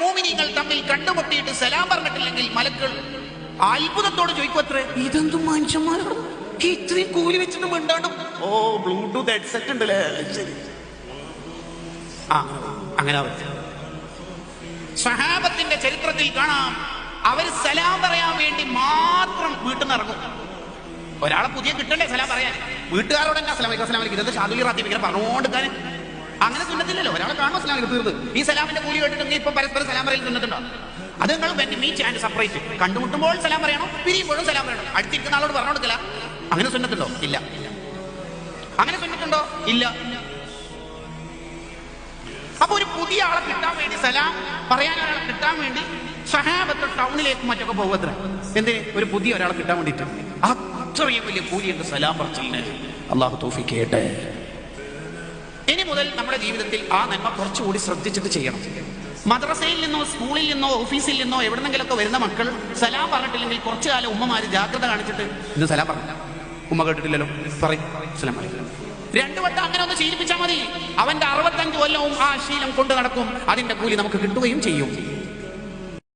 മോമിനികൾ തമ്മിൽ കണ്ടുമുട്ടിയിട്ട് സലാം പറഞ്ഞിട്ടില്ലെങ്കിൽ മലക്കൾ അത്ഭുതത്തോട് ചോദിക്കുമത്രേ ഇതെന്തും മനുഷ്യന്മാരാണ് ഇത്രയും കൂലി വെച്ചിട്ട് മിണ്ടാണ്ടും? ഓ ബ്ലൂടൂത്ത് ഹെഡ്സെറ്റ് ഉണ്ടല്ലേ? ശരി. ആ അങ്ങനെ സഹാബത്തിന്റെ ചരിത്രത്തിൽ കാണാം അവർ സലാം പറയാൻ വേണ്ടി മാത്രം വീട്ടിൽ നിന്ന് ഇറങ്ങും ഒരാളെ പുതിയ കിട്ടണ്ടേ സലാം പറയാൻ? വീട്ടുകാരോട് തന്നെ അസ്ലാം അസ്ലാം വലൈക്കും. ഷാദുലി റാത്തി ഇങ്ങനെ പറഞ്ഞുകൊടുക്കാൻ അങ്ങനെ സുന്നത്തില്ലല്ലോ ഒരാളെ കാണുമ്പോൾ വലൈക്കും ഈ സലാമിന്റെ കൂലി കേട്ടിട്ട് ഇപ്പൊ പരസ്പരം സലാം പറയൽ തിന്നിട്ടുണ്ടോ? അത് നിങ്ങൾ മീറ്റ് ആൻഡ് സെപ്പറേറ്റ് കണ്ടുമുട്ടുമ്പോൾ സലാം പറയണം പിരിയുമ്പോഴും സലാം പറയണം. അടുത്തിരിക്കുന്ന ആളോട് പറഞ്ഞു കൊടുക്കില്ല അങ്ങനെ സുന്നത്തുണ്ടോ ഇല്ല. അങ്ങനെ സുന്നത്തുണ്ടോ ഇല്ല. അപ്പൊ ഒരു പുതിയ ആളെ കിട്ടാൻ വേണ്ടി സലാം പറയാൻ ഒരാളെ കിട്ടാൻ വേണ്ടി സഹാബത്ത് ടൗണിലേക്ക് മറ്റൊക്കെ പോകത്ര എന്തിന്? ഒരു പുതിയ ഒരാളെ കിട്ടാൻ വേണ്ടിട്ട് അത്രയും വലിയ കൂലിയുണ്ട് സലാം പറച്ചിലിന്. അള്ളാഹു തോഫി കേട്ടെ മുതൽ നമ്മുടെ ജീവിതത്തിൽ ആ നന്മ കുറച്ചുകൂടി ശ്രദ്ധിച്ചിട്ട് ചെയ്യണം. മദ്രസയിൽ നിന്നോ സ്കൂളിൽ നിന്നോ ഓഫീസിൽ നിന്നോ എവിടെന്നെങ്കിലൊക്കെ വരുന്ന മക്കൾ സലാം പറഞ്ഞിട്ടില്ലെങ്കിൽ കുറച്ചു കാലം ഉമ്മമാര് ജാഗ്രത കാണിച്ചിട്ട് ഇന്ന് സലാം പറഞ്ഞില്ല. ഉമ്മ കേട്ടിട്ടില്ലല്ലോ. പറയും. അലൈക്കും. രണ്ടു വട്ടം അങ്ങനെ ഒന്ന് ശീലിപ്പിച്ചാൽ മതി. അവന്റെ അറുപത്തഞ്ച് കൊല്ലവും ആ ശീലം കൊണ്ട് നടക്കും. അതിന്റെ കൂലി നമുക്ക് കിട്ടുകയും ചെയ്യും.